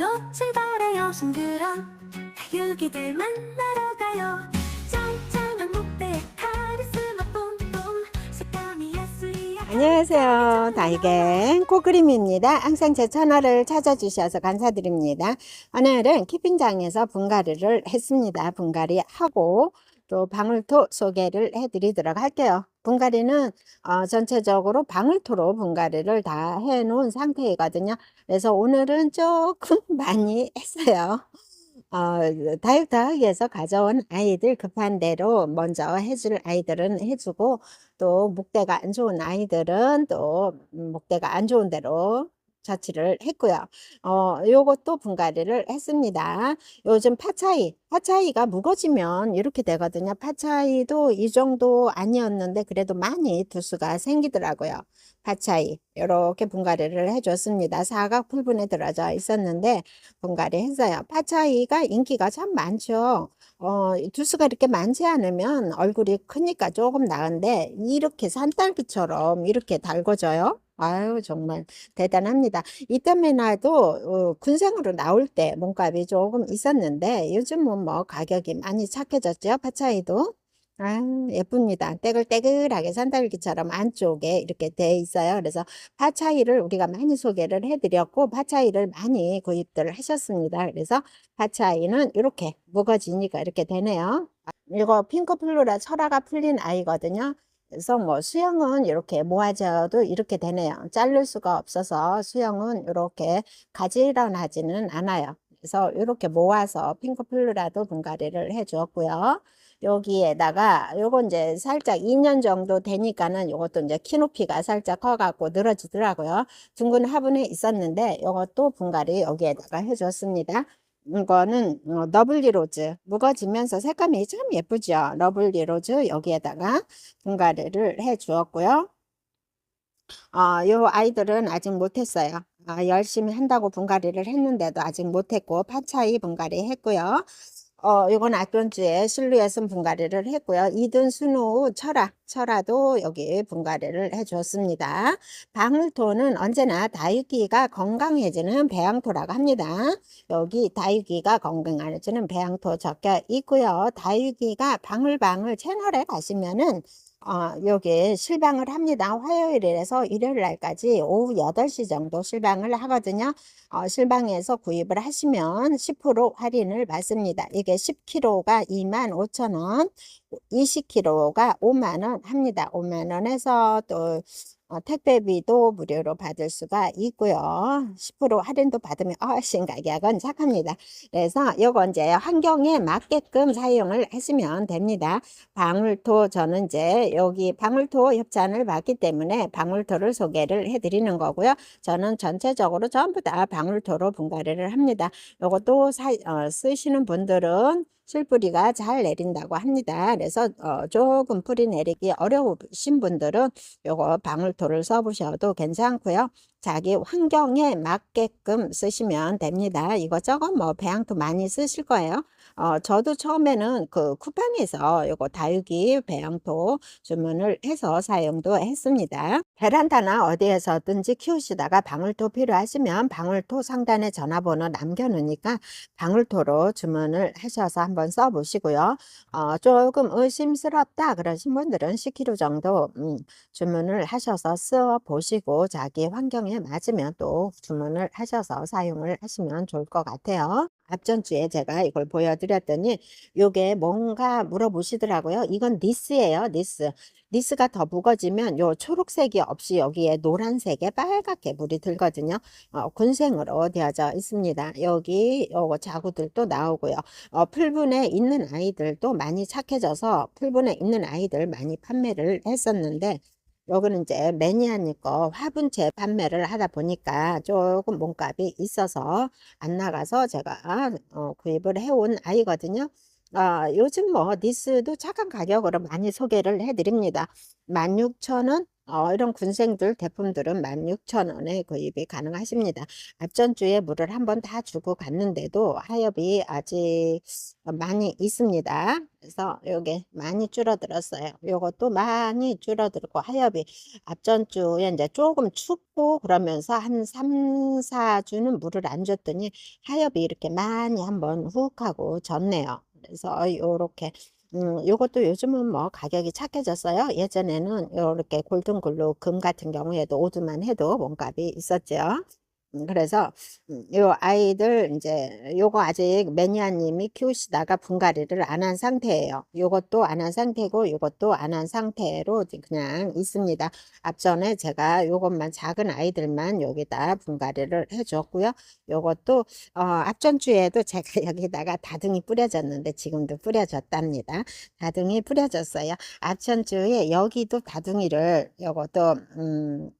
위로 출발해요 싱그런 다육이들 만나러 가요 짱짱한 목대 카리스마 뿜뿜 색감이 예술이야 안녕하세요. 다이겐 코그림입니다. 항상 제 채널을 찾아주셔서 감사드립니다. 오늘은 키핑장에서 분갈이를 했습니다. 분갈이 하고 또 방울토 소개를 해드리도록 할게요. 분갈이는 어, 전체적으로 방울토로 분갈이를 다 해놓은 상태이거든요. 그래서 오늘은 조금 많이 했어요. 어, 다육다육에서 가져온 아이들 급한 대로 먼저 해줄 아이들은 해주고 또 목대가 안 좋은 아이들은 또 음, 목대가 안 좋은 대로 처치를 했고요. 어, 요것도 분갈이를 했습니다. 요즘 파차이, 파차이가 무거지면 이렇게 되거든요. 파차이도 이 정도 아니었는데 그래도 많이 두수가 생기더라고요. 파차이 이렇게 분갈이를 해줬습니다. 사각 풀분에 들어져 있었는데 분갈이 했어요. 파차이가 인기가 참 많죠. 어, 두수가 이렇게 많지 않으면 얼굴이 크니까 조금 나은데 이렇게 산딸기처럼 이렇게 달궈져요. 아유 정말 대단합니다. 이때만 해도 어, 군생으로 나올 때 몸값이 조금 있었는데 요즘은 뭐 가격이 많이 착해졌죠. 파차이도. 아, 예쁩니다. 떼글떼글하게 산딸기처럼 안쪽에 이렇게 돼 있어요. 그래서 파차이를 우리가 많이 소개를 해드렸고, 파차이를 많이 구입들 하셨습니다. 그래서 파차이는 이렇게 무거지니까 이렇게 되네요. 아, 이거 핑크플로라 철화가 풀린 아이거든요. 그래서 뭐 수영은 이렇게 모아져도 이렇게 되네요. 자를 수가 없어서 수영은 이렇게 가지런하지는 않아요. 그래서 이렇게 모아서 핑크플루라도 분갈이를 해 주었고요. 여기에다가 요거 이제 살짝 2년 정도 되니까는 요것도 이제 키 높이가 살짝 커갖고 늘어지더라고요. 둥근 화분에 있었는데 요것도 분갈이 여기에다가 해줬습니다. 이거는 어, 러블리 로즈 무거지면서 색감이 참 예쁘죠. 러블리 로즈 여기에다가 분갈이를 해 주었고요. 어, 요 아이들은 아직 못했어요. 아, 열심히 한다고 분갈이를 했는데도 아직 못했고 파차이 분갈이 했고요. 어, 이건 악변주에 실루엣은 분갈이를 했고요. 이든 순우 철아, 철아도 여기 분갈이를 해줬습니다. 방울토는 언제나 다육이가 건강해지는 배양토라고 합니다. 여기 다육이가 건강해지는 배양토 적혀 있고요. 다육이가 방울방울 채널에 가시면은 어, 여기 실방을 합니다. 화요일에서 일요일 날까지 오후 8시 정도 실방을 하거든요. 어, 실방에서 구입을 하시면 10% 할인을 받습니다. 이게 10kg가 25,000원, 20kg가 5만원 합니다. 5만원에서 또 어, 택배비도 무료로 받을 수가 있고요. 10% 할인도 받으면 훨씬 가격은 착합니다. 그래서 요거 이제 환경에 맞게끔 사용을 하시면 됩니다. 방울토 저는 이제 여기 방울토 협찬을 받기 때문에 방울토를 소개를 해드리는 거고요. 저는 전체적으로 전부 다 방울토로 분갈이를 합니다. 요것도 사, 어, 쓰시는 분들은 실뿌리가 잘 내린다고 합니다. 그래서 어, 조금 뿌리 내리기 어려우신 분들은 요거 방울토를 써보셔도 괜찮고요. 자기 환경에 맞게끔 쓰시면 됩니다. 이것저것 뭐 배양토 많이 쓰실 거예요. 어, 저도 처음에는 그 쿠팡에서 요거 다육이 배양토 주문을 해서 사용도 했습니다. 베란다나 어디에서든지 키우시다가 방울토 필요하시면 방울토 상단에 전화번호 남겨놓으니까 방울토로 주문을 하셔서 한번 써보시고요. 어, 조금 의심스럽다 그러신 분들은 10kg 정도 음, 주문을 하셔서 써 보시고 자기 환경에 맞으면 또 주문을 하셔서 사용을 하시면 좋을 것 같아요. 앞전주에 제가 이걸 보여드렸더니 요게 뭔가 물어보시더라고요. 이건 니스예요. 니스. 니스가 더 무거지면 요 초록색이 없이 여기에 노란색에 빨갛게 물이 들거든요. 어, 군생으로 되어져 있습니다. 여기 요거 자구들도 나오고요. 어, 풀분에 있는 아이들도 많이 착해져서 풀분에 있는 아이들 많이 판매를 했었는데 여기는 이제 매니아님 거 화분째 판매를 하다 보니까 조금 몸값이 있어서 안 나가서 제가 어, 구입을 해온 아이거든요. 아, 요즘 뭐 니스도 착한 가격으로 많이 소개를 해드립니다. 16,000원, 어, 이런 군생들 제품들은 16,000원에 구입이 가능하십니다. 앞전 주에 물을 한번 다 주고 갔는데도 하엽이 아직 많이 있습니다. 그래서 요게 많이 줄어들었어요. 요것도 많이 줄어들고 하엽이 앞전 주에 이제 조금 춥고 그러면서 한 3, 4주는 물을 안 줬더니 하엽이 이렇게 많이 한번 훅 하고 졌네요. 그래서 요렇게 음, 요것도 요즘은 뭐 가격이 착해졌어요. 예전에는 요렇게 골든글로 금 같은 경우에도 오두만 해도 몸값이 있었죠. 음, 그래서 음, 요 아이들 이제 요거 아직 매니아님이 키우시다가 분갈이를 안 한 상태예요. 요것도 안 한 상태고 요것도 안 한 상태로 그냥 있습니다. 앞전에 제가 요것만 작은 아이들만 여기다 분갈이를 해줬고요. 요것도 어, 앞전 주에도 제가 여기다가 다둥이 뿌려졌는데 지금도 뿌려졌답니다. 다둥이 뿌려졌어요. 앞전 주에 여기도 다둥이를 요것도 음,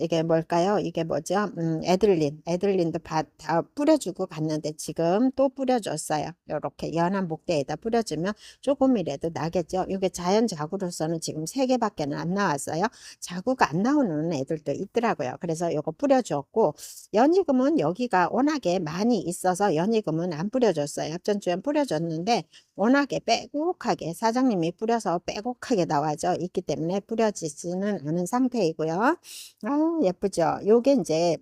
이게 뭘까요? 이게 뭐죠? 음, 에들린. 에들린도 바, 다 뿌려주고 갔는데 지금 또 뿌려줬어요. 이렇게 연한 목대에다 뿌려주면 조금이라도 나겠죠. 이게 자연 자구로서는 지금 세 개밖에 안 나왔어요. 자구가 안 나오는 애들도 있더라고요. 그래서 이거 뿌려줬고 연희금은 여기가 워낙에 많이 있어서 연희금은 안 뿌려줬어요. 앞전주엔 뿌려줬는데 워낙에 빼곡하게 사장님이 뿌려서 빼곡하게 나와져 있기 때문에 뿌려지지는 않은 상태이고요. 아, 예쁘죠? 요게 이제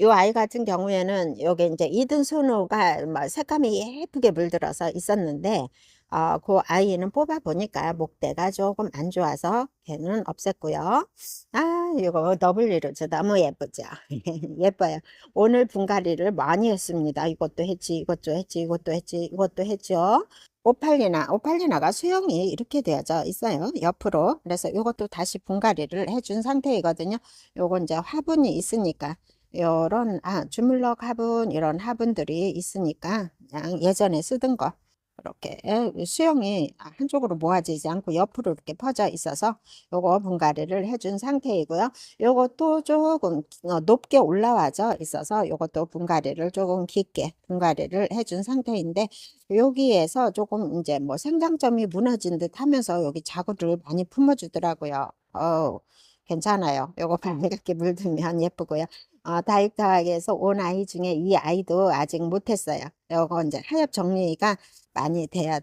요 아이 같은 경우에는 요게 이제 이든 순우가 뭐 색감이 예쁘게 물들어서 있었는데 어, 그 아이는 뽑아 보니까 목대가 조금 안 좋아서 걔는 없앴고요. 아, 이거 더블리로즈 너무 예쁘죠? 예뻐요. 오늘 분갈이를 많이 했습니다. 이것도 했지, 이것도 했지, 이것도 했지, 이것도 했죠. 오팔리나, 오팔리나가 수영이 이렇게 되어져 있어요. 옆으로. 그래서 이것도 다시 분갈이를 해준 상태이거든요. 요건 이제 화분이 있으니까 요런 아 주물럭 화분 이런 화분들이 있으니까 그냥 예전에 쓰던 거 이렇게 수영이 한쪽으로 모아지지 않고 옆으로 이렇게 퍼져 있어서 요거 분갈이를 해준 상태이고요. 요것도 조금 어, 높게 올라와져 있어서 요것도 분갈이를 조금 깊게 분갈이를 해준 상태인데 여기에서 조금 이제 뭐 생장점이 무너진 듯 하면서 여기 자구를 많이 품어주더라고요. 어 괜찮아요. 요거 밝게 물들면 예쁘고요. 어, 다육타학에서 온 아이 중에 이 아이도 아직 못했어요. 요거 이제 하엽 정리가 많이 돼야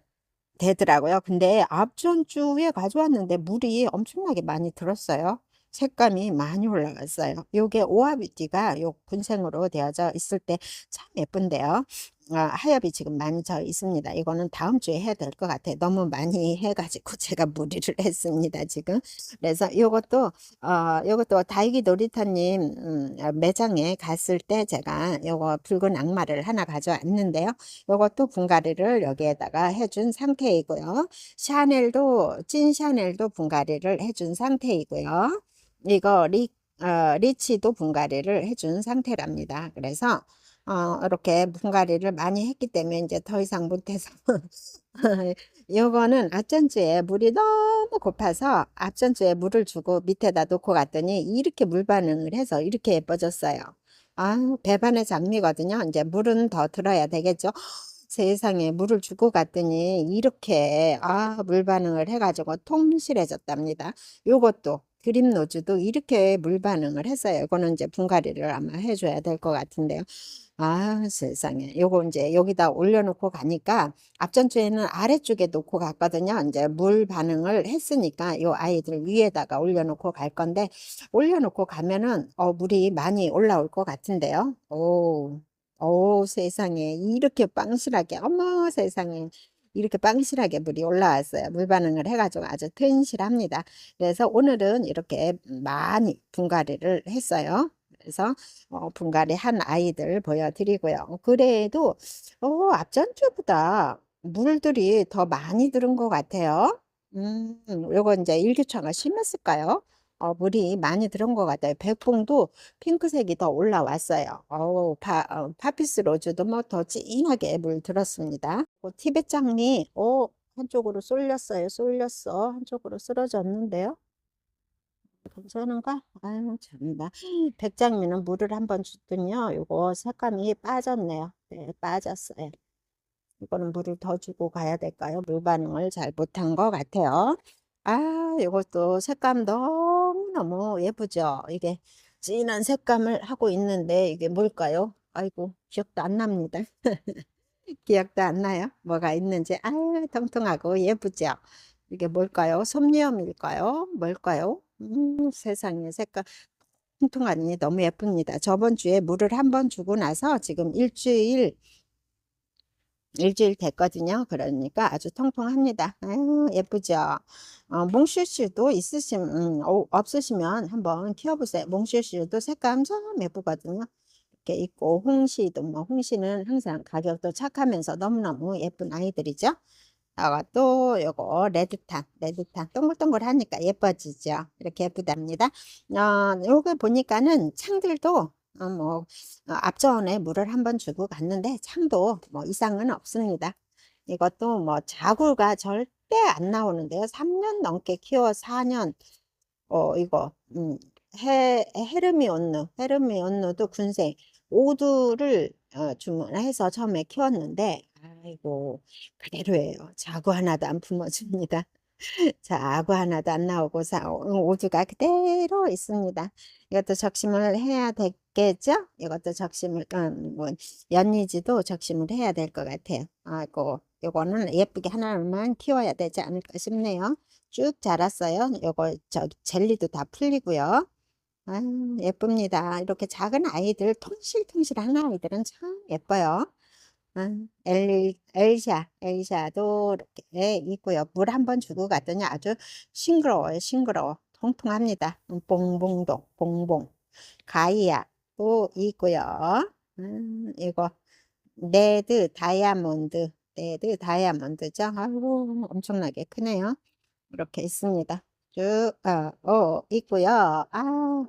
되더라고요. 근데 앞전 주에 가져왔는데 물이 엄청나게 많이 들었어요. 색감이 많이 올라갔어요. 요게 오아뷰티가 요 군생으로 되어져 있을 때 참 예쁜데요. 아, 하엽이 지금 많이 져 있습니다. 이거는 다음 주에 해야 될 것 같아요. 너무 많이 해가지고 제가 무리를 했습니다. 지금. 그래서 이것도 어, 이것도 다이기 놀이터님 음, 매장에 갔을 때 제가 요거 붉은 악마를 하나 가져왔는데요. 이것도 분갈이를 여기에다가 해준 상태이고요. 샤넬도 찐 샤넬도 분갈이를 해준 상태이고요. 이거 리, 어, 리치도 분갈이를 해준 상태랍니다. 그래서 어, 이렇게 분갈이를 많이 했기 때문에 이제 더 이상 못해서 요거는 앞전주에 물이 너무 고파서 앞전주에 물을 주고 밑에다 놓고 갔더니 이렇게 물 반응을 해서 이렇게 예뻐졌어요. 아, 배반의 장미거든요. 이제 물은 더 들어야 되겠죠. 세상에 물을 주고 갔더니 이렇게 아, 물 반응을 해가지고 통실해졌답니다. 요것도 그림 노즈도 이렇게 물 반응을 했어요. 이거는 이제 분갈이를 아마 해줘야 될 것 같은데요. 아, 세상에. 요거 이제 여기다 올려놓고 가니까 앞전주에는 아래쪽에 놓고 갔거든요. 이제 물 반응을 했으니까 요 아이들 위에다가 올려놓고 갈 건데 올려놓고 가면은 어, 물이 많이 올라올 것 같은데요. 오, 오, 세상에. 이렇게 빵실하게. 어머, 세상에. 이렇게 빵실하게 물이 올라왔어요. 물 반응을 해가지고 아주 튼실합니다. 그래서 오늘은 이렇게 많이 분갈이를 했어요. 그래서 어, 분갈이 한 아이들 보여드리고요. 그래도 어, 앞전주보다 물들이 더 많이 들은 것 같아요. 음, 요거 이제 일교차가 심했을까요? 어, 물이 많이 들은 것 같아요. 백봉도 핑크색이 더 올라왔어요. 어우, 파, 어, 파피스 로즈도 뭐 더 진하게 물 들었습니다. 어, 티벳 장미, 어, 한쪽으로 쏠렸어요. 쏠렸어. 한쪽으로 쓰러졌는데요. 괜찮은가? 아유, 참나. 백장미는 물을 한번 줬더니요. 요거 색감이 빠졌네요. 네, 빠졌어요. 이거는 물을 더 주고 가야 될까요? 물 반응을 잘 못한 것 같아요. 아, 이것도 색감 너무너무 예쁘죠? 이게 진한 색감을 하고 있는데 이게 뭘까요? 아이고, 기억도 안 납니다. 기억도 안 나요? 뭐가 있는지. 아유, 통통하고 예쁘죠? 이게 뭘까요? 솜니엄일까요? 뭘까요? 음, 세상에 색깔 통통하니 너무 예쁩니다. 저번 주에 물을 한 번 주고 나서 지금 일주일 일주일 됐거든요. 그러니까 아주 통통합니다. 아유, 예쁘죠? 어, 몽슈슈도 있으심, 음, 어, 없으시면 한번 키워보세요. 몽슈슈도 색감 참 예쁘거든요. 이렇게 있고, 홍시도 뭐, 홍시는 항상 가격도 착하면서 너무너무 예쁜 아이들이죠. 이것도 요거 레드탄, 레드탄 동글동글 하니까 예뻐지죠. 이렇게 예쁘답니다. 어, 요거 보니까는 창들도 어, 뭐 어, 앞전에 물을 한번 주고 갔는데 창도 뭐 이상은 없습니다. 이것도 뭐 자구가 절대 안 나오는데요. 3년 넘게 키워 4년 어 이거 음, 헤 헤르미온누 헤르미온누도 군생 오두를 어, 주문해서 처음에 키웠는데 아이고 그대로예요. 자구 하나도 안 품어줍니다. 자구 하나도 안 나오고 사, 오두가 그대로 있습니다. 이것도 적심을 해야 되겠죠? 이것도 적심을, 음, 뭐, 연니지도 적심을 해야 될 것 같아요. 아이고, 요거는 예쁘게 하나만 키워야 되지 않을까 싶네요. 쭉 자랐어요. 요거, 저, 젤리도 다 풀리고요. 아, 예쁩니다. 이렇게 작은 아이들, 통실통실한 아이들은 참 예뻐요. 아, 엘, 엘샤, 엘샤도 이렇게 있고요. 물 한 번 주고 갔더니 아주 싱그러워요. 싱그러워. 통통합니다. 음, 봉봉도, 봉봉. 가이아도 있고요. 음, 이거 레드 다이아몬드, 레드 다이아몬드죠. 아이고, 엄청나게 크네요. 이렇게 있습니다. 쭉, 어, 어, 있고요. 아,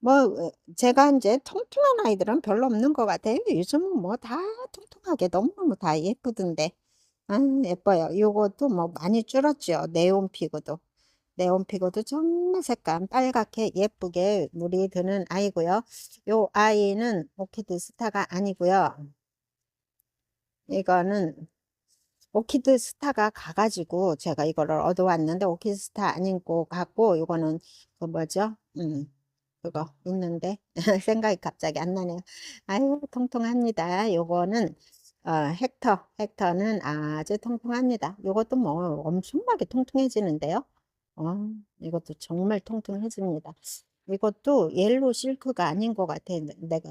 뭐, 어, 제가 이제 통통한 아이들은 별로 없는 것 같아요. 요즘은 뭐 다 통통하게 너무너무 다 예쁘던데. 아, 예뻐요. 요것도 뭐 많이 줄었죠. 네온 피그도. 네온 피그도 정말 색감 빨갛게 예쁘게 물이 드는 아이고요. 요 아이는 오키드 스타가 아니고요. 이거는 오키드 스타가 가가지고 제가 이거를 얻어왔는데 오키드 스타 아닌 거 같고 이거는 그 뭐죠? 음. 그거 있는데 생각이 갑자기 안 나네요. 아유 통통합니다. 요거는 어, 헥터 헥터는 아주 통통합니다. 요것도 뭐 엄청나게 통통해지는데요. 어, 이것도 정말 통통해집니다. 이것도 옐로 실크가 아닌 것 같아. 내가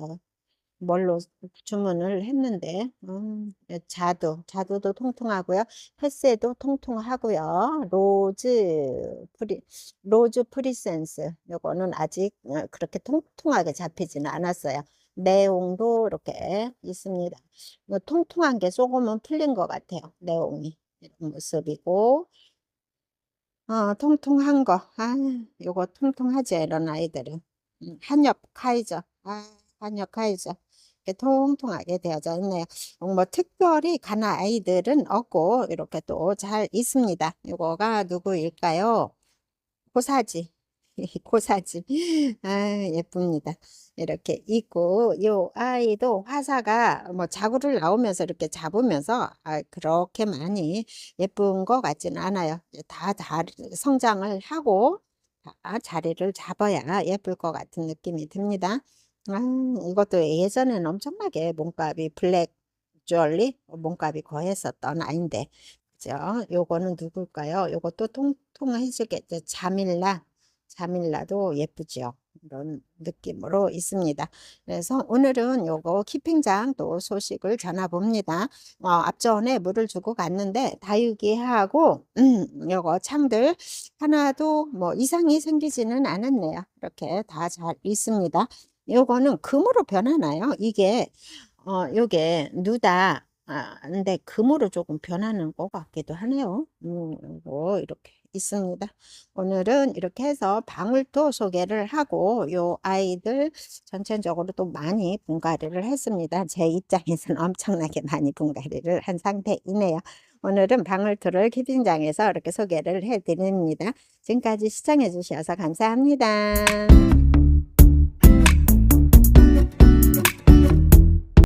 뭘로 주문을 했는데 음, 자두 자두도 통통하고요. 햇새도 통통하고요. 로즈 프리 로즈 프리센스 요거는 아직 어, 그렇게 통통하게 잡히지는 않았어요. 내용도 이렇게 있습니다. 뭐 통통한 게 조금은 풀린 것 같아요. 내용이. 이런 모습이고. 어, 통통한 거, 아, 요거 통통하지, 이런 아이들은. 음, 한엽 카이저, 아, 한엽 카이저. 이렇게 통통하게 되어져 있네요. 뭐 특별히 가난 아이들은 없고 이렇게 또 잘 있습니다. 이거가 누구일까요? 고사지. 고사지. 아, 예쁩니다. 이렇게 있고 요 아이도 화사가 뭐 자구를 나오면서 이렇게 잡으면서 아, 그렇게 많이 예쁜 것 같지는 않아요. 다, 다 성장을 하고 다 자리를 잡아야 예쁠 것 같은 느낌이 듭니다. 아, 이것도 예전에는 엄청나게 몸값이 블랙 주얼리 몸값이 거했었던 아인데 그죠? 요거는 누굴까요? 요것도 통통해지겠죠. 자밀라 자밀라도 예쁘죠. 이런 느낌으로 있습니다. 그래서 오늘은 요거 키핑장 또 소식을 전화 봅니다. 어, 앞전에 물을 주고 갔는데 다육이하고 음, 요거 창들 하나도 뭐 이상이 생기지는 않았네요. 이렇게 다 잘 있습니다. 요거는 금으로 변하나요? 이게 어 요게 누다 아 근데 금으로 조금 변하는 것 같기도 하네요. 음, 뭐 이렇게 있습니다. 오늘은 이렇게 해서 방울토 소개를 하고 요 아이들 전체적으로 또 많이 분갈이를 했습니다. 제 입장에서는 엄청나게 많이 분갈이를 한 상태이네요. 오늘은 방울토를 키핑장에서 이렇게 소개를 해드립니다. 지금까지 시청해 주셔서 감사합니다.